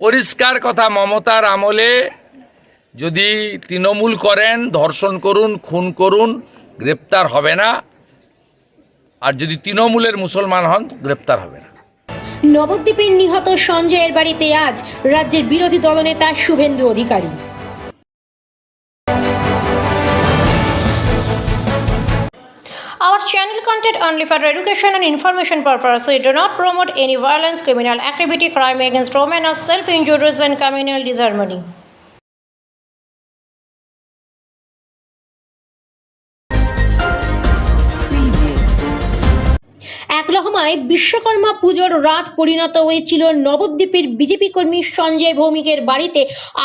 পরিষ্কার কথা, মমতার আমলে যদি তৃণমূল করেন, ধর্ষণ করুন, খুন করুন, গ্রেপ্তার হবে না। আর যদি তৃণমূলের মুসলমান হন, গ্রেপ্তার হবে না। নবদ্বীপের নিহত সঞ্জয়ের বাড়িতে আজ রাজ্যের বিরোধী দলনেতা Suvendu Adhikari. Our channel content only for education and information purpose. We do not promote any violence, criminal activity, crime against women, or self-injuries and communal disharmony. রকমায় Vishwakarma পুজোর রাত পরিণত হয়েছিল। নবদ্বীপের বিজেপি কর্মী সঞ্জয় ভৌমিকের বাড়িতে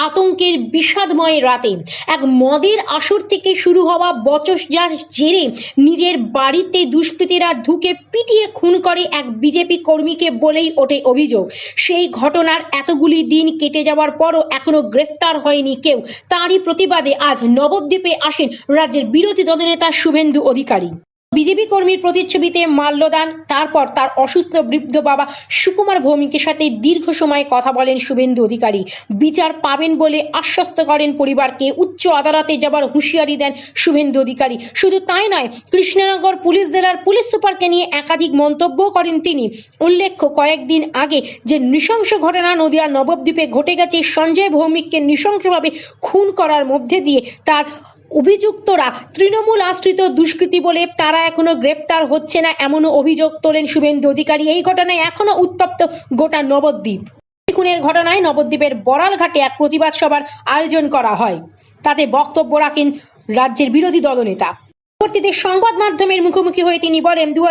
আতঙ্কের বিষাদময় রাতে। এক মদের আসর থেকে শুরু হওয়া বচসজার জেরে নিজের বাড়িতে দুষ্কৃতীরা ঢুকে পিটিয়ে খুন করে এক বিজেপি কর্মীকে বলেই ওঠে অভিযোগ। সেই ঘটনার এতগুলি দিন কেটে যাওয়ার পরও এখনও গ্রেফতার হয়নি কেউ। তারই প্রতিবাদে আজ নবদ্বীপে আসেন রাজ্যের বিরোধী দলনেতা শুভেন্দু অধিকারী। বিজেপি কর্মীর প্রতিচ্ছবিতে মাল্যদান, তারপর তার অসুস্থ বৃদ্ধ বাবা সুকুমার ভৌমিকের সাথে দীর্ঘ সময় কথা বলেন শুভেন্দু অধিকারী। বিচার পাবেন বলে আশ্বস্ত করেন পরিবারকে। উচ্চ আদালতে যাবার হুঁশিয়ারি দেন শুভেন্দু অধিকারী। শুধু তাই নয়, কৃষ্ণনগর পুলিশ জেলার পুলিশ সুপারকে নিয়ে একাধিক মন্তব্য করেন তিনি। উল্লেখ্য, কয়েকদিন আগে যে নৃশংস ঘটনা নদিয়ার নবদ্বীপে ঘটে গেছে, সঞ্জয় ভৌমিককে নৃশংসভাবে খুন করার মধ্যে দিয়ে তার অভিযুক্তরা তৃণমূল আশ্রিত দুষ্কৃতি বলে তারা এখনও গ্রেপ্তার হচ্ছে না, এমনও অভিযোগ তোলেন শুভেন্দু অধিকারী। এই ঘটনায় এখনও উত্তপ্ত গোটা নবদ্বীপ। খুনের ঘটনায় নবদ্বীপের বড়ালঘাটে এক প্রতিবাদ সভার আয়োজন করা হয়। তাতে বক্তব্য রাখেন রাজ্যের বিরোধী দলনেতা। পরবর্তীতে সংবাদ মাধ্যমের মুখোমুখি হয়ে তিনি বলেন দু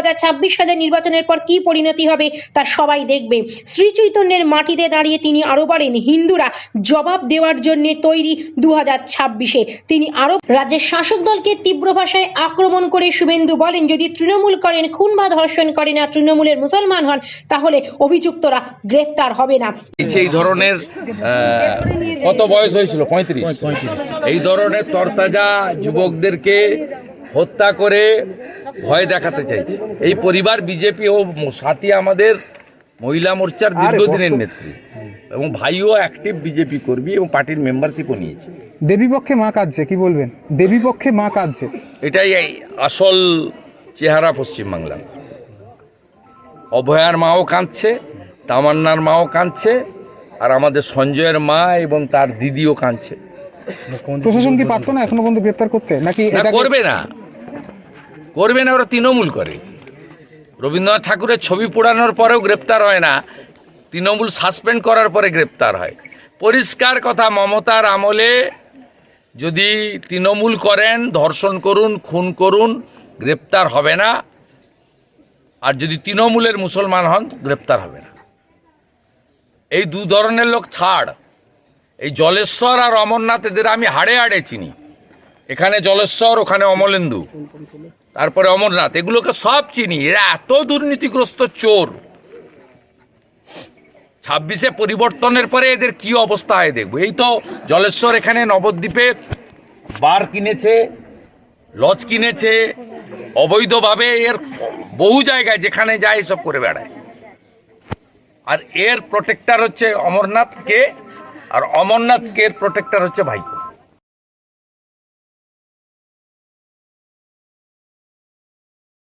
সালের নির্বাচনের পর কি পরিণতি হবে তা সবাই দেখবে। শ্রী চৈতন্যের মাটিতে দাঁড়িয়ে তিনি আরও বলেন, হিন্দুরা জবাব দেওয়ার জন্য তৈরি দু ছাব্বিশে। তিনি আরও রাজ্যের শাসক দলকে তীব্র ভাষায় আক্রমণ করে শুভেন্দু বলেন, যদি তৃণমূল করেন, খুন বা ধর্ষণ করেন না তৃণমূলের মুসলমান হন, তাহলে অভিযুক্তরা গ্রেফতার হবে না। এই ধরনের কত বয়স হয়েছিল? পঁয়ত্রিশ। এই ধরনের তরতাজা যুবকদেরকে হত্যা করে ভয় দেখাতে চাইছে। এই পরিবার বিজেপি ও সাথী আমাদের মহিলা মোর্চার দীর্ঘদিনের নেত্রী এবং ভাইও অ্যাক্টিভ বিজেপি কর্মী এবং পার্টির মেম্বারশিপও নিয়েছে। দেবীপক্ষে মা কাঁদছে কি বলবেন? দেবীপক্ষে মা কাঁদছে। এটাই আসল চেহারা পশ্চিমবাংলার অভয়ার মাও কাঁদছে তামান্নার মাও কাঁদছে আর আমাদের সঞ্জয়ের মা এবং তার দিদিও কাঁদছে। প্রশাসন কি পারতো না এখনও পর্যন্ত গ্রেপ্তার করতে? নাকি করবে না। করবে না ওরা তৃণমূল করে। রবীন্দ্রনাথ ঠাকুরের ছবি পোড়ানোর পরেও গ্রেপ্তার হয় না। তৃণমূল সাসপেন্ড করার পরে গ্রেপ্তার হয়। পরিষ্কার কথা, মমতার আমলে যদি তৃণমূল করেন, ধর্ষণ করুন, খুন করুন, গ্রেপ্তার হবে না। আর যদি তৃণমূলের মুসলমান হন, গ্রেপ্তার হবে না। এই দু ধরনের লোক ছাড়। এই জলেশ্বর আর অমরনাথ এদের আমি হাড়ে হাড়ে চিনি। এখানে জলেশ্বর, ওখানে অমলেন্দু। তারপরে অমরনাথ, এগুলোকে সব চিনি। এরা এত দুর্নীতিগ্রস্ত চোর। ছাব্বিশে পরিবর্তনের পরে এদের কি অবস্থা হয় দেখব। এই তো জলেশ্বর এখানে নবদ্বীপে বার কিনেছে, লজ কিনেছে, অবৈধভাবে এর বহু জায়গায় যেখানে যায় এসব করে বেড়ায়। আর এর প্রোটেক্টর হচ্ছে অমরনাথ কে আর অমরনাথ কে এর প্রোটেক্টর হচ্ছে ভাইপো।